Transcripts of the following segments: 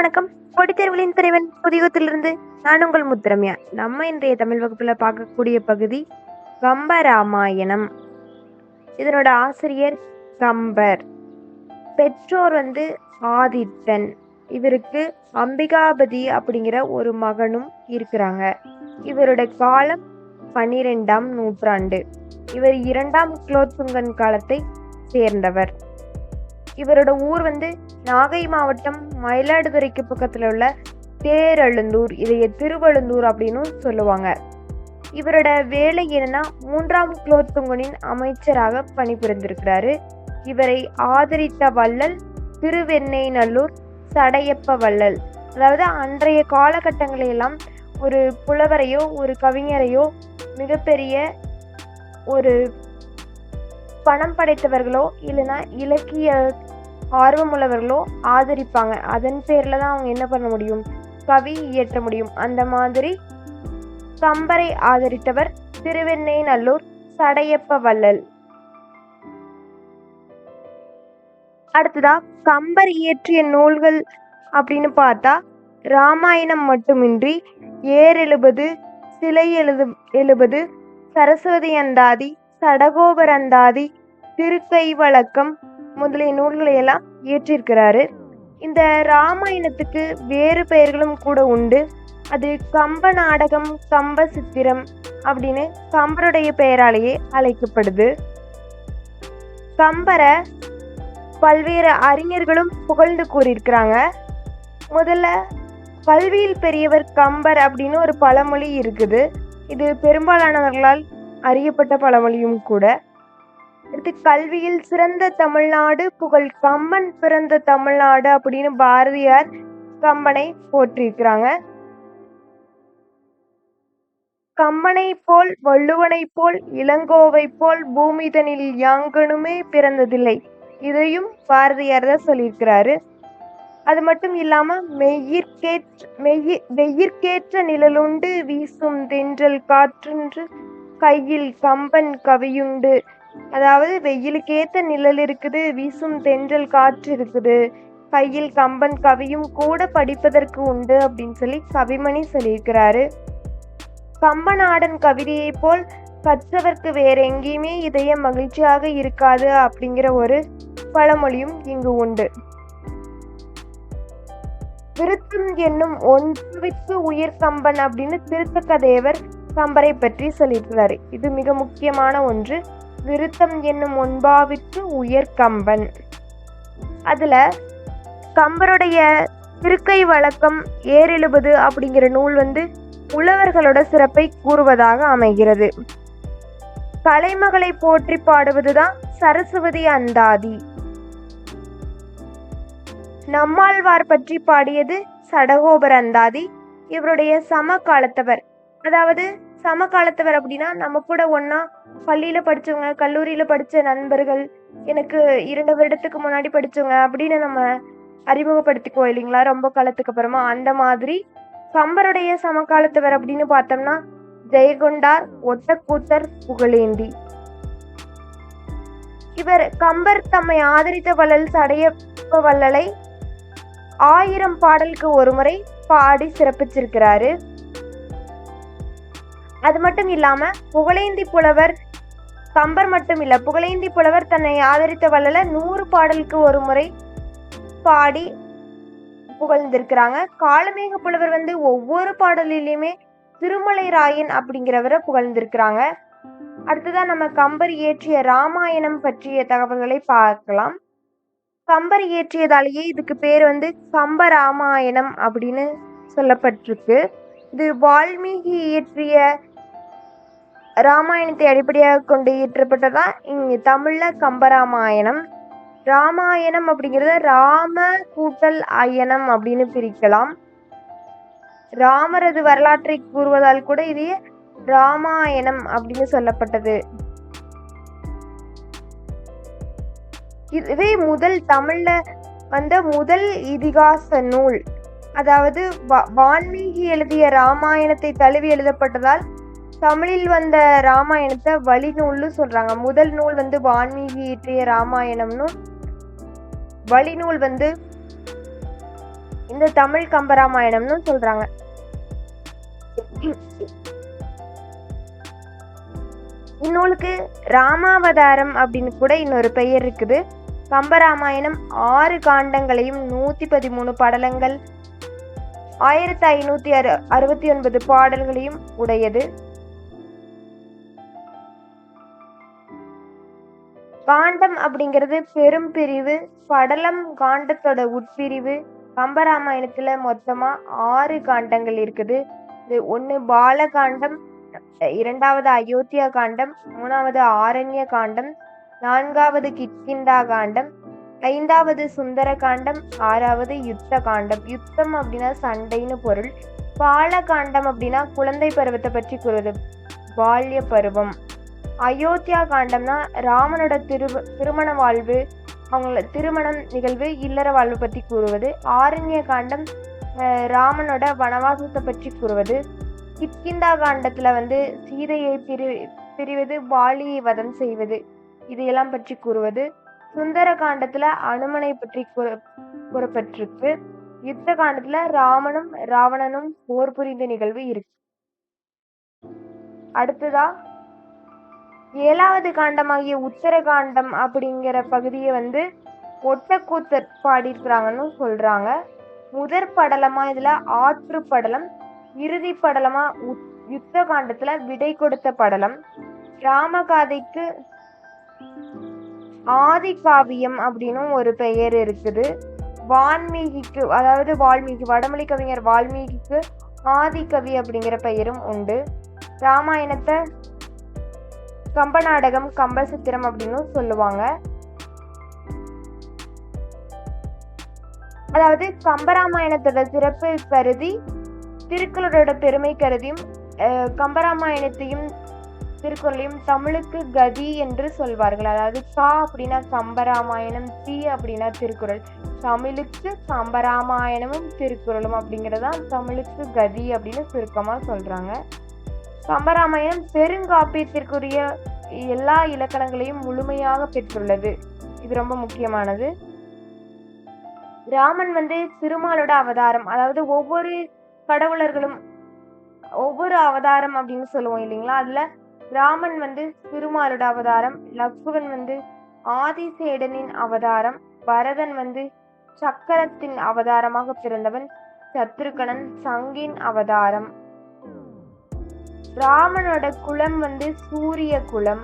வணக்கம். பொடித்தேர்வுகளின் தலைவன் புதியத்திலிருந்து நான் உங்கள் முத்திரம்யா. நம்ம இன்றைய தமிழ் வகுப்புல பார்க்கக்கூடிய பகுதி கம்ப ராமாயணம் இதனோட ஆசிரியர் கம்பர். பெற்றோர் வந்து ஆதித்தன். இவருக்கு அம்பிகாபதி அப்படிங்கிற ஒரு மகனும் இருக்கிறாங்க. இவரோட காலம் பன்னிரெண்டாம் நூற்றாண்டு. இவர் இரண்டாம் குலோத்துங்கன் காலத்தை சேர்ந்தவர். இவரோட ஊர் வந்து நாகை மாவட்டம் மயிலாடுதுறைக்கு பக்கத்தில் உள்ள தேரழுந்தூர் இதைய திருவழுந்தூர் அப்படின்னு சொல்லுவாங்க. இவரோட வேலை என்னன்னா மூன்றாம் குலோத்துங்கனின் அமைச்சராக பணிபுரிந்திருக்கிறாரு. இவரை ஆதரித்த வள்ளல் திருவெண்ணெய்நல்லூர் சடையப்ப வள்ளல். அதாவது அன்றைய காலகட்டங்களையெல்லாம் ஒரு புலவரையோ ஒரு கவிஞரையோ மிகப்பெரிய ஒரு பணம் படைத்தவர்களோ இல்லைன்னா இலக்கிய ஆர்வமுள்ளவர்களோ ஆதரிப்பாங்க. அதன் பேரில் தான் அவங்க என்ன பண்ண முடியும்? கவி இயற்ற முடியும். அந்த மாதிரி கம்பரை ஆதரித்தவர் திருவெண்ணெய்நல்லூர் சடையப்ப வள்ளல். அடுத்ததா கம்பர் இயற்றிய நூல்கள் அப்படின்னு பார்த்தா ராமாயணம் மட்டுமின்றி ஏர் எழுபது சிலை எழுது எழுபது சரஸ்வதி அந்தாதி சடகோபர் அந்தாதி திருக்கை வழக்கம் முதலிய நூல்களை எல்லாம் இயற்றியிருக்கிறாரு. இந்த ராமாயணத்துக்கு வேறு பெயர்களும் கூட உண்டு. அது கம்ப நாடகம் கம்ப சித்திரம் அப்படின்னு கம்பருடைய பெயராலேயே அழைக்கப்படுது. கம்பரை பல்வேறு அறிஞர்களும் புகழ்ந்து கூறியிருக்கிறாங்க. முதல்ல கல்வியில் பெரியவர் கம்பர் அப்படின்னு ஒரு பழமொழி இருக்குது. இது பெரும்பாலானவர்களால் அறியப்பட்ட பழமொழியும் கூட. அடுத்து கல்வியில் சிறந்த தமிழ்நாடு புகழ் கம்பன் பிறந்த தமிழ்நாடு அப்படின்னு பாரதியார் கம்பனை போற்றியிருக்கிறாங்க கம்பனை போல் வள்ளுவனை போல் இளங்கோவை போல் பூமிதனில் யாங்கனுமே பிறந்ததில்லை. இதையும் பாரதியார் தான் சொல்லியிருக்கிறாரு. அது மட்டும் இல்லாம மெய்யிற்கேற்ற மெய்ய வெயிற்கேற்ற நிழலுண்டு வீசும் தென்றல் காற்றுன்று கையில் கம்பன் கவியுண்டு அதாவது வெயிலுக்கேத்த நிழல் இருக்குது வீசும் தென்றல் காற்று இருக்குது. கையில் கம்பன் கவியும் கூட படிப்பதற்கு உண்டு அப்படின்னு சொல்லி கவிமணி சொல்லியிருக்கிறாரு. கம்பநாடன் கவிதையை போல் கற்றவர்க்கு வேற எங்கேயுமே இதயம் மகிழ்ச்சியாக இருக்காது அப்படிங்கிற ஒரு பழமொழியும் இங்கு உண்டு. விருத்தம் என்னும் ஒன்றுவிற்கு உயிர் கம்பன் அப்படின்னு திருத்தக்க தேவர் கம்பரை பற்றி சொல்லியிருக்கிறாரு. இது மிக முக்கியமான ஒன்று. விருத்தம் என்னும் ஒன்பாவிற்கு உயர் கம்பன். அதில் கம்பருடைய திருக்கை வழக்கம் ஏறெழுபது அப்படிங்கிற நூல் வந்து உழவர்களோட சிறப்பை கூறுவதாக அமைகிறது. கலைமகளை போற்றி பாடுவதுதான் சரஸ்வதி அந்தாதி. நம்மாழ்வார் பற்றி பாடியது சடகோபர் அந்தாதி இவருடைய சம காலத்தவர் அதாவது சம காலத்தவர் அப்படின்னா நம்ம கூட ஒன்னா பள்ளியில படிச்சவங்க கல்லூரியில படிச்ச நண்பர்கள் எனக்கு இரண்டு வருடத்துக்கு முன்னாடி படிச்சவங்க அப்படின்னு நம்ம அறிமுகப்படுத்திக்குவோம் இல்லைங்களா? ரொம்ப காலத்துக்கு அப்புறமா. அந்த மாதிரி கம்பருடைய சமகாலத்தவர் அப்படின்னு பார்த்தோம்னா ஜெயகொண்டார் ஒட்டக்கூத்தர் புகழேந்தி. இவர் கம்பர் தம்மை ஆதரித்த வள்ளல் சடையப்ப வள்ளலை ஆயிரம் பாடலுக்கு ஒரு முறை பாடி சிறப்பிச்சிருக்கிறாரு. அது மட்டும் இல்லாம புகழேந்தி புலவர் கம்பர் மட்டுமில்ல புகழேந்தி புலவர் தன்னை ஆதரித்த வள்ளல நூறு பாடலுக்கு ஒரு முறை பாடி புகழ்ந்திருக்கிறாங்க. காலமேக புலவர் வந்து ஒவ்வொரு பாடலிலையுமே திருமலை ராயன் அப்படிங்கிறவரை புகழ்ந்திருக்கிறாங்க. அடுத்ததா நம்ம கம்பர் இயற்றிய ராமாயணம் பற்றிய தகவல்களை பார்க்கலாம். கம்பர் இயற்றியதாலேயே இதுக்கு பேர் வந்து கம்ப ராமாயணம் அப்படின்னு சொல்லப்பட்டிருக்கு. இது வால்மீகி இயற்றிய ராமாயணத்தை அடிப்படையாக கொண்டு இயற்றப்பட்டதான் இங்க தமிழ்ல கம்பராமாயணம். ராமாயணம் அப்படிங்கிறத ராம கூட்டல் ஆயணம் அப்படின்னு பிரிக்கலாம். ராமரது வரலாற்றை கூறுவதால் கூட இது ராமாயணம் அப்படின்னு சொல்லப்பட்டது. இதுவே முதல் தமிழ்ல வந்த முதல் இதிகாச நூல். அதாவது வான்மீகி எழுதிய ராமாயணத்தை தழுவி எழுதப்பட்டதால் தமிழில் வந்த ராமாயணத்தை வழிநூல்னு சொல்றாங்க. முதல் நூல் வந்து வான்மீகி இயற்றிய ராமாயணம்னு. வழிநூல் வந்து இந்த தமிழ் கம்பராமாயணம்னு சொல்றாங்க. இந்நூலுக்கு ராமாவதாரம் அப்படின்னு கூட இன்னொரு பெயர் இருக்குது. கம்பராமாயணம் ஆறு காண்டங்களையும் நூத்தி பதிமூணு படலங்கள் ஆயிரத்தி ஐநூத்தி அறு அறுபத்தி ஒன்பது பாடல்களையும் உடையது. காண்டம் அப்படிங்கிறது பெரும் பிரிவு. படலம் காண்டத்தோட உட்பிரிவு. கம்பராமாயணத்துல மொத்தமா ஆறு காண்டங்கள் இருக்குது. இது ஒன்று பாலகாண்டம் இரண்டாவது அயோத்தியா காண்டம் மூணாவது ஆரண்ய காண்டம் நான்காவது கிட்கிண்டா காண்டம் ஐந்தாவது சுந்தர காண்டம் ஆறாவது யுத்த காண்டம். யுத்தம் அப்படின்னா சண்டைன்னு பொருள். பாலகாண்டம் அப்படின்னா குழந்தை பருவத்தை பற்றி கூறுவது. பால்ய பருவம். அயோத்தியா காண்டம்னா ராமனோட திரு திருமண வாழ்வு அவங்கள திருமணம் நிகழ்வு இல்லற வாழ்வு பற்றி கூறுவது ஆரண்ய காண்டம் ராமனோட வனவாசத்தை பற்றி கூறுவது. கிட்கிந்தா காண்டத்தில் வந்து சீதையை பிரி பிரிவது வாலியை வதம் செய்வது இதையெல்லாம் பற்றி கூறுவது. சுந்தர காண்டத்தில் அனுமனை பற்றி கூற கூறப்பட்டிருக்கு. யுத்த காண்டத்தில் ராமனும் ராவணனும் போர் புரிந்த நிகழ்வு இருக்கு. அடுத்ததா ஏழாவது காண்டமாகிய உத்தர காண்டம் அப்படிங்கிற பகுதியை வந்து ஒட்டக்கூத்தர் பாடியிருக்கிறாங்கன்னு சொல்றாங்க. முதற் படலமா இதுல ஆற்று படலம் இறுதி படலமா உத்- யுத்த காண்டத்துல விடை கொடுத்த படலம். ராமகாதைக்கு ஆதி காவியம் அப்படின்னும் ஒரு பெயர் இருக்குது. வால்மீகிக்கு அதாவது வால்மீகி வடமொழி கவிஞர் வால்மீகிக்கு ஆதிகவி அப்படிங்கிற பெயரும் உண்டு. ராமாயணத்தை கம்ப நாடகம் கம்பசித்திரம் அப்படின்னு சொல்லுவாங்க. அதாவது கம்பராமாயணத்தோட சிறப்பு கருதி திருக்குறளோட பெருமை கருதியும் கம்பராமாயணத்தையும் திருக்குறளையும் தமிழுக்கு கதி என்று சொல்வார்கள். அதாவது கா அப்படின்னா கம்பராமாயணம் தி அப்படின்னா திருக்குறள். தமிழுக்கு கம்பராமாயணமும் திருக்குறளும் அப்படிங்கறதுதான் தமிழுக்கு கதி அப்படின்னு சுருக்கமாக சொல்கிறாங்க கம்பராமாயணம் பெருங்காப்பியத்திற்குரிய எல்லா இலக்கணங்களையும் முழுமையாக பெற்றுள்ளது. இது ரொம்ப முக்கியமானது. ராமன் வந்து திருமாலோட அவதாரம் அதாவது ஒவ்வொரு கடவுளர்களும் ஒவ்வொரு அவதாரம் அப்படின்னு சொல்லுவோம் இல்லைங்களா? அதுல ராமன் வந்து திருமாலோட அவதாரம் லக்ஷ்மன் வந்து ஆதிசேடனின் அவதாரம் பரதன் வந்து சக்கரத்தின் அவதாரமாக பிறந்தவன் சத்ருகணன் சங்கின் அவதாரம். ராமனோட குலம் வந்து சூரிய குலம்.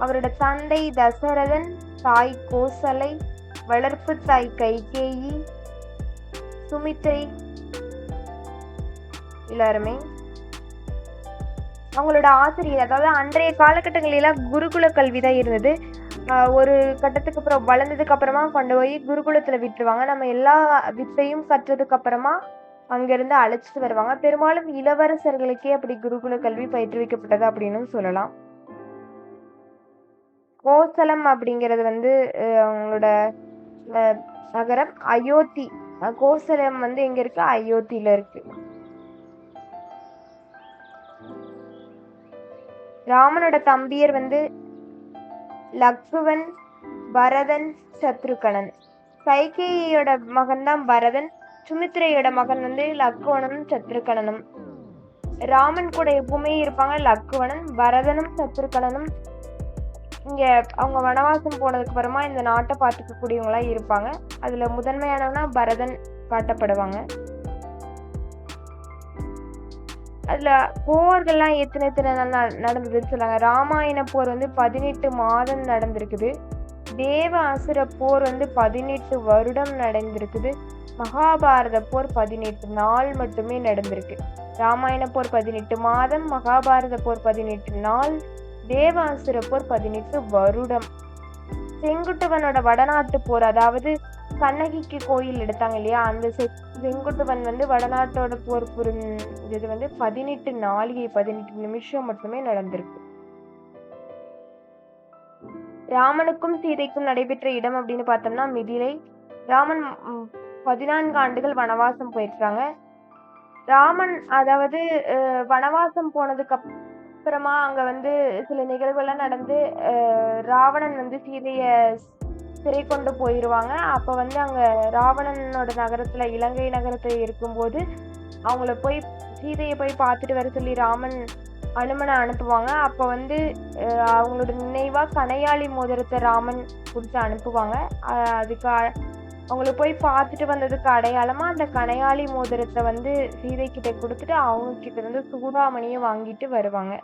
அவரோட தந்தை தசரதன் தாய் கோசலை வளர்ப்பு தாய் கைகேயி சுமித்ரை எல்லாருமே. அவங்களோட ஆசிரியர் அதாவது அன்றைய காலகட்டங்களிலாம் குருகுல கல்வி தான் இருந்தது. ஒரு கட்டத்துக்கு அப்புறம் வளர்ந்ததுக்கு அப்புறமா கொண்டு போய் குருகுலத்தில் விட்டுருவாங்க. நம்ம எல்லா வித்தையும் கற்றதுக்கு அப்புறமா அங்கிருந்து அழைச்சிட்டு வருவாங்க. பெரும்பாலும் இளவரசர்களுக்கே அப்படி குருகுல கல்வி பயிற்றுவிக்கப்பட்டது அப்படின்னு சொல்லலாம். கோசலம் அப்படிங்கிறது வந்து அவங்களோட நகரம் அயோத்தி. கோசலம் வந்து எங்க இருக்கு? அயோத்தியில இருக்கு. ராமனோட தம்பியர் வந்து லக்ஷுவன் பரதன் சத்ருகணன் கைகேயியோட மகன் தான் பரதன். சுமித்ரையோட மகன் வந்து லக்குவனும் சத்ருகணனும் ராமன் கூட எப்பவுமே இருப்பாங்க. லக்குவனன் பரதனும் சத்ருகணனும் இங்க அவங்க வனவாசம் போனதுக்கு அப்புறமா இந்த நாட்டை பார்த்துக்க கூடியவங்களா இருப்பாங்க. அதுல முதன்மையானவனா பரதன் காட்டப்படுவாங்க. அதுல போர்கள்லாம் எத்தனை எத்தனை நாள் ந- நடந்ததுன்னு சொல்லுவாங்க. ராமாயண போர் வந்து பதினெட்டு மாதம் நடந்திருக்குது. தேவ அசுர போர் வந்து பதினெட்டு வருடம் நடந்திருக்குது. மகாபாரத போர் பதினெட்டு நாள் மட்டுமே நடந்திருக்கு. ராமாயண போர் பதினெட்டு மாதம் மகாபாரத போர் பதினெட்டு நாள் தேவாசுர போர் பதினெட்டு வருடம். செங்குட்டுவனோட வடநாட்டு போர் அதாவது கண்ணகிக்கு கோயில் எடுத்தாங்க இல்லையா? அந்த செ- செங்குட்டுவன் வந்து வடநாட்டோட போர் புரிஞ்சது வந்து பதினெட்டு நாளிகை பதினெட்டு நிமிஷம் மட்டுமே நடந்திருக்கு. ராமனுக்கும் சீதைக்கும் நடைபெற்ற இடம் அப்படின்னு பார்த்தோம்னா மிதிலை. ராமன் பதினான்கு ஆண்டுகள் வனவாசம் போயிருக்காங்க. ராமன் அதாவது வனவாசம் போனதுக்கு அப்புறமா அங்க வந்து சில நிகழ்வுகள்லாம் நடந்து ராவணன் வந்து சீதைய சிறை கொண்டு போயிடுவாங்க அப்போ வந்து அங்கே ராவணனோட நகரத்தில் இலங்கை நகரத்தில் இருக்கும்போது அவங்கள போய் சீதையை போய் பார்த்துட்டு வர சொல்லி ராமன் அனுமனை அனுப்புவாங்க. அப்போ வந்து அவங்களோட நினைவாக கனையாளி மோதிரத்தை ராமன் கொடுத்து அனுப்புவாங்க. அதுக்கு அவங்கள போய் பார்த்துட்டு வந்ததுக்கு அடையாளமாக அந்த கனையாளி மோதிரத்தை வந்து சீதை கிட்ட கொடுத்துட்டு அவங்க கிட்ட இருந்து சூடாமணியை வாங்கிட்டு வருவாங்க.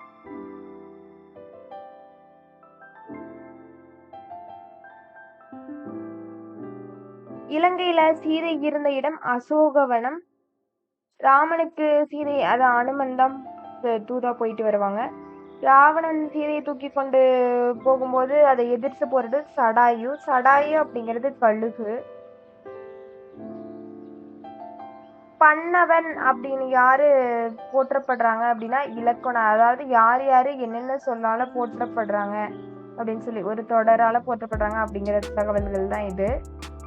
இலங்கையில சீதை இருந்த இடம் அசோகவனம். ராமனுக்கு சீதை அது அனுமன் தான் தூதா போயிட்டு வருவாங்க. ராவணன் சீதையை தூக்கி கொண்டு போகும்போது அதை எதிர்த்து போறது சடாயு. சடாயு அப்படிங்கிறது கழுகு. பண்ணவன் அப்படின்னு யாரு போற்றப்படுறாங்க அப்படின்னா இலக்கணம். அதாவது யார் யாரு என்னென்ன சொல்லால போற்றப்படுறாங்க அப்படின்னு சொல்லி ஒரு தொடரால போற்றப்படுறாங்க அப்படிங்கிற தகவல்கள் தான் இது.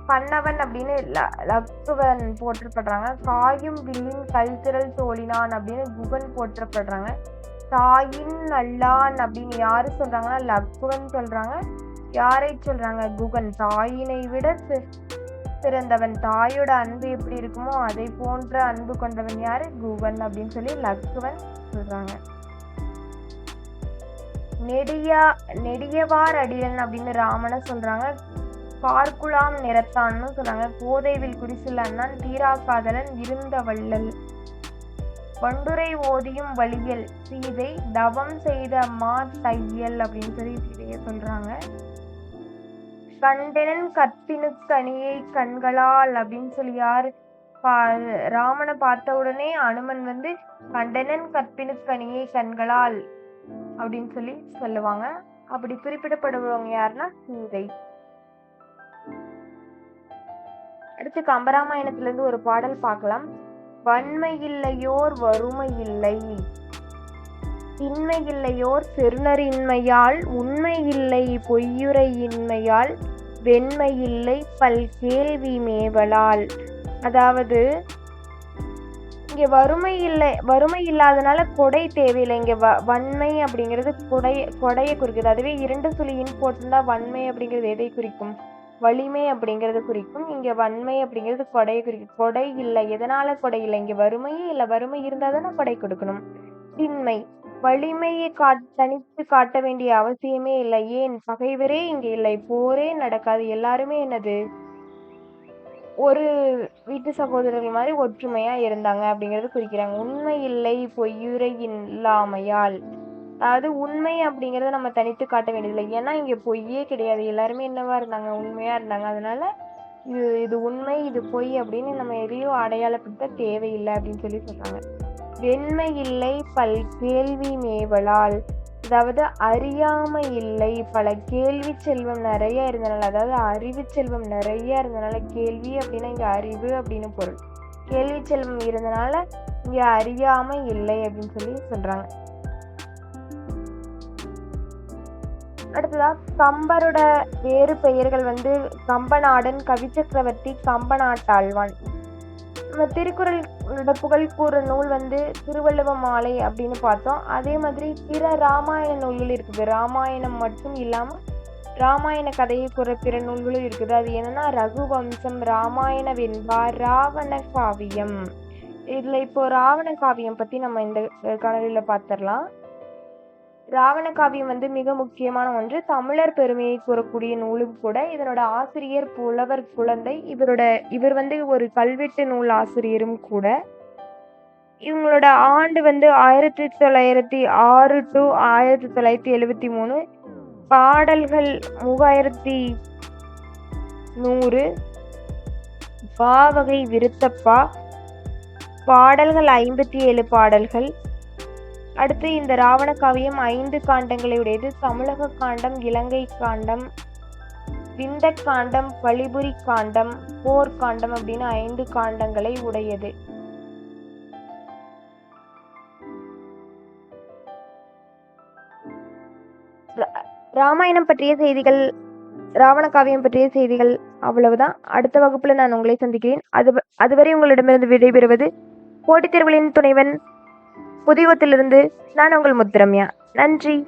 பண்ணவன் அப்படின்னு ல- லக்குவன் போற்றப்படுறாங்க. காயும் வில்லின் கல்திரல் தோழினான் அப்படின்னு குகன் போற்றப்படுறாங்க. தாயின் நல்லான் அப்படின்னு யாரு சொல்றாங்கன்னா லக்குவன் சொல்றாங்க. யாரை சொல்றாங்க? குகன். தாயினை விட பிறந்தவன் தாயோட அன்பு எப்படி இருக்குமோ அதை போன்ற அன்பு கொண்டவன் யாரு? குவன் அப்படின்னு சொல்லி லக்குவன் சொல்றாங்க. நெடியா நெடியவார் அடியன் அப்படின்னு ராமனை சொல்றாங்க. பார்க்குலாம் நிறத்தான்னு சொல்றாங்க. கோதைவில் குடிசில் அண்ணன் தீரா காதலன் இருந்த வள்ளல். வண்டுரை ஓதியும் வழியல் சீதை தவம் செய்த மா தையல் அப்படின்னு சொல்லி சீதையை சொல்றாங்க. கண்டனன் கற்பினுக்கணியை கண்களால் அப்படின்னு சொல்லி யார்? பா- ராமனை பார்த்த உடனே அனுமன் வந்து கண்டனன் கற்பினுக்கணியை கண்களால் அப்படின்னு சொல்லி சொல்லுவாங்க. அப்படி குறிப்பிடப்படுபவங்க யாருன்னா சீதை அடுத்து கம்பராமாயணத்துல இருந்து ஒரு பாடல் பார்க்கலாம். வன்மை இல்லையோர் வறுமை இல்லை. திண்மை இல்லையோர் செருணரின்மையால் உண்மை இல்லை பொய்யுரையின்மையால் இன்மையால் இல்லை பல் கேள்வி மேவலால். அதாவது இங்கே வறுமை இல்லை வறுமை இல்லாதனால கொடை தேவையில்லை. இங்கே வ வன்மை அப்படிங்கிறது கொடை கொடையை குறிக்குது. அதுவே இரண்டு சுழியின் போட்டிருந்தா வன்மை அப்படிங்கிறது எதை குறிக்கும்? வலிமை அப்படிங்கிறது குறிக்கும். இங்கே வன்மை அப்படிங்கிறது கொடையை குறிக்கும் கொடை இல்லை. எதனால கொடை இல்லை? இங்கே வறுமையே இல்லை. வறுமை இருந்தால் தானே கொடை கொடுக்கணும். திண்மை. வலிமையை காட் தனித்து காட்ட வேண்டிய அவசியமே இல்லை. ஏன்? பகைவரே இங்கே இல்லை. போரே நடக்காது. எல்லாருமே என்னது? ஒரு வீட்டு சகோதரர்கள் மாதிரி ஒற்றுமையா இருந்தாங்க அப்படிங்கறது குறிக்கிறாங்க. உண்மை இல்லை பொய்யுரை இல்லாமையால். அதாவது உண்மை அப்படிங்கறத நம்ம தனித்து காட்ட வேண்டியதில்லை. ஏன்னா இங்க பொய்யே கிடையாது. எல்லாருமே என்னவா இருந்தாங்க? உண்மையா இருந்தாங்க. அதனால இது இது உண்மை இது பொய் அப்படின்னு நம்ம எதையும் அடையாளப்படுத்த தேவையில்லை அப்படின்னு சொல்லி சொல்றாங்க. வெண்மை இல்லை பல் கேள்வி மேவலால். அதாவது அறியாமை இல்லை பல கேள்வி செல்வம் நிறைய இருந்தனால அதாவது அறிவு செல்வம் நிறைய இருந்தனால கேள்வி அப்படின்னா இங்கே அறிவு அப்படின்னு பொருள். கேள்வி செல்வம் இருந்தனால இங்கே அறியாமை இல்லை அப்படின்னு சொல்லி சொல்றாங்க. அடுத்ததாக கம்பரோட வேறு பெயர்கள் வந்து கம்பநாடன் கவிச்சக்கரவர்த்தி கம்பநாட்டாழ்வான். நம்ம திருக்குறள் புகழ் நூல் வந்து திருவள்ளுவ மாலை அப்படின்னு பார்த்தோம். அதே மாதிரி பிற ராமாயண நூல்கள் இருக்குது. ராமாயணம் மட்டும் இல்லாமல் ராமாயண கதையை கூற பிற நூல்களும் இருக்குது. அது என்னன்னா ரகுவம்சம் ராமாயண வெண்பா ராவண காவியம். இதில் இப்போ ராவண காவியம் பற்றி நம்ம இந்த காணொலியில பார்த்துடலாம். ராவண காவியம் வந்து மிக முக்கியமான ஒன்று. தமிழர் பெருமையை கூறக்கூடிய நூலும் கூட இதனோட ஆசிரியர் புலவர் குழந்தை இவரோட இவர் வந்து ஒரு கல்வெட்டு நூல் ஆசிரியரும் கூட. இவங்களோட ஆண்டு வந்து ஆயிரத்தி தொள்ளாயிரத்தி ஆறு டு ஆயிரத்தி தொள்ளாயிரத்தி எழுவத்தி மூணு. பாடல்கள் மூவாயிரத்தி நூறு. பாவகை விருத்தப்பா. பாடல்கள் ஐம்பத்தி ஏழு பாடல்கள். அடுத்து இந்த ராவண காவியம் ஐந்து காண்டங்களை உடையது. தமிழக காண்டம் இலங்கை காண்டம் விந்த காண்டம் பழிபுரி காண்டம் போர் காண்டம் அப்படின்னு ஐந்து காண்டங்களை உடையது. ராமாயணம் பற்றிய செய்திகள் ராவண காவியம் பற்றிய செய்திகள் அவ்வளவுதான். அடுத்த வகுப்புல நான் உங்களை சந்திக்கிறேன். அது அதுவரை உங்களிடமிருந்து விடைபெறுவது போட்டித் துணைவன் புதியத்திலிருந்து நான் உங்கள் முத்துரம்யா. நன்றி.